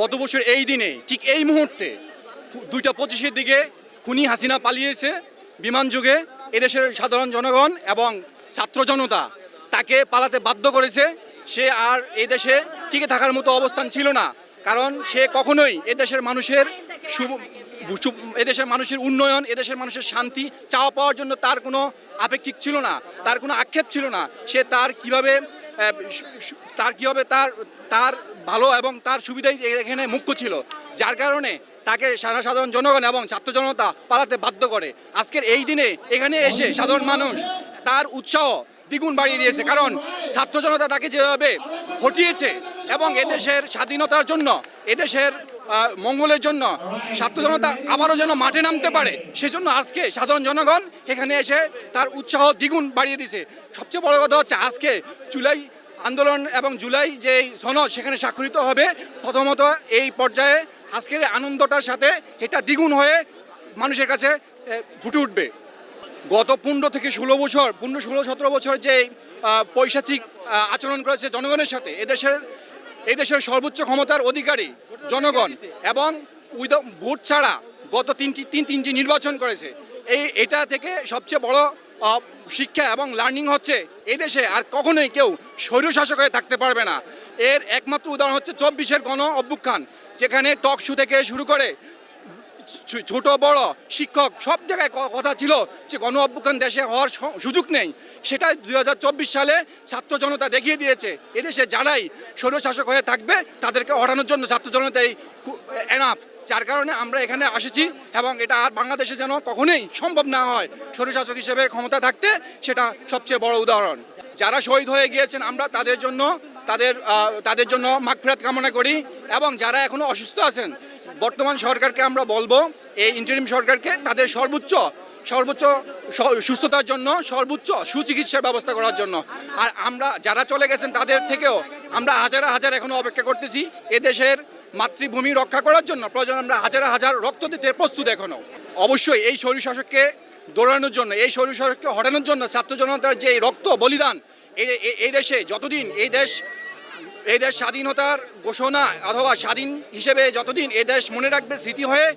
গত বছর এই দিনে, ঠিক এই মুহূর্তে দুইটা পঁচিশের দিকে খুনি হাসিনা পালিয়েছে বিমান যুগে। এদেশের সাধারণ জনগণ এবং ছাত্র জনতা তাকে পালাতে বাধ্য করেছে। সে আর এই দেশে টিকে থাকার মতো অবস্থান ছিল না, কারণ সে কখনোই এদেশের মানুষের এদেশের মানুষের উন্নয়ন, এদেশের মানুষের শান্তি চাওয়া পাওয়ার জন্য তার কোনো আপেক্ষিক ছিল না, তার কোনো আক্ষেপ ছিল না। সে তার কীভাবে তার কীভাবে তার তার ভালো এবং তার সুবিধাই এখানে মুখ্য ছিল, যার কারণে তাকে সারা সাধারণ জনগণ এবং ছাত্র জনতা পালাতে বাধ্য করে। আজকের এই দিনে এখানে এসে সাধারণ মানুষ তার উৎসাহ দ্বিগুণ বাড়িয়ে দিয়েছে, কারণ ছাত্র জনতা তাকে যেভাবে হটিয়েছে এবং এদেশের স্বাধীনতার জন্য, এদেশের মঙ্গলের জন্য ছাত্র জনতা আবারও যেন মাঠে নামতে পারে, সেজন্য আজকে সাধারণ জনগণ এখানে এসে তার উৎসাহ দ্বিগুণ বাড়িয়ে দিছে সবচেয়ে বড় কথা হচ্ছে, আজকে জুলাই আন্দোলন এবং জুলাই যে সনদ সেখানে স্বাক্ষরিত হবে, প্রথমত এই পর্যায়ে আজকের আনন্দটার সাথে এটা দ্বিগুণ হয়ে মানুষের কাছে ফুটে উঠবে। গত পনেরো থেকে ষোলো বছর, পনেরো, ষোলো, সতেরো বছর যে পৈশাচিক আচরণ করেছে জনগণের সাথে, এদেশের এদেশের সর্বোচ্চ ক্ষমতার অধিকারী জনগণ এবং উইদ, ভোট ছাড়া গত তিনটি, তিন, তিনটি নির্বাচন করেছে। এই, এটা থেকে সবচেয়ে বড় শিক্ষা এবং লার্নিং হচ্ছে এই দেশে আর কখনোই কেউ স্বৈরশাসক হয়ে থাকতে পারবে না। এর একমাত্র উদাহরণ হচ্ছে চব্বিশের গণ অভ্যুত্থান, যেখানে টক শু থেকে শুরু করে ছোট, বড়, শিক্ষক সব জায়গায় কথা ছিল যে গণ অভ্যুত্থান দেশে হওয়ার সুযোগ নেই। সেটা দু হাজার চব্বিশ সালে ছাত্র জনতা দেখিয়ে দিয়েছে। এদেশে যারাই স্বৈরশাসক হয়ে থাকবে, তাদেরকে হটানোর জন্য ছাত্র জনতা এই এনাফ। যার কারণে আমরা এখানে আসেছি এবং এটা আর বাংলাদেশে যেন কখনোই সম্ভব না হয় স্বৈরশাসক হিসেবে ক্ষমতা থাকতে, সেটা সবচেয়ে বড় উদাহরণ। যারা শহীদ হয়ে গিয়েছেন, আমরা তাদের জন্য, তাদের তাদের জন্য মাগফিরাত কামনা করি এবং যারা এখনও অসুস্থ আছেন, বর্তমান সরকারকে আমরা বলব, এই ইন্টারিম সরকারকে তাদের সর্বোচ্চ সর্বোচ্চ সুস্থতার জন্য, সর্বোচ্চ সুচিকিৎসার ব্যবস্থা করার জন্য। আর আমরা যারা চলে গেছেন, তাদের থেকেও আমরা হাজার হাজার এখনও অপেক্ষা করতেছি, এদেশের মাতৃভূমি রক্ষা করার জন্য প্রয়োজন আমরা হাজার হাজার রক্ত দিতে প্রস্তুত এখনও। অবশ্যই এই শরীর শাসককে দৌড়ানোর জন্য, এই শরীর শাসককে হটানোর জন্য ছাত্র জনতার যে রক্ত বলিদান, এই- দেশে যতদিন এই দেশ এই দেশ স্বাধীনতার ঘোষণা অথবা স্বাধীন হিসেবে যতদিন এই দেশ মনে রাখবে স্মৃতি হয়ে,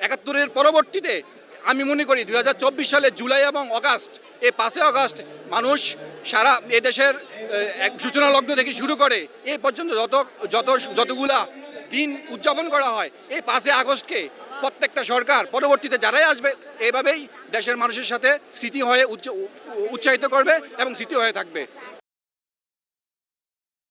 একাত্তরের পরবর্তীতে আমি মনে করি দু হাজার চব্বিশ সালে জুলাই এবং অগাস্ট, এই পাঁচই অগাস্ট মানুষ সারা এদেশের সূচনা লগ্ন থেকে শুরু করে, এই পর্যন্ত যত যত, যতগুলা দিন উদযাপন করা হয় এই পাঁচই আগস্টকে প্রত্যেকটা সরকার পরবর্তীতে যারাই আসবে, এভাবেই দেশের মানুষের সাথে স্মৃতি হয়ে উৎসাহিত করবে এবং স্মৃতি হয়ে থাকবে।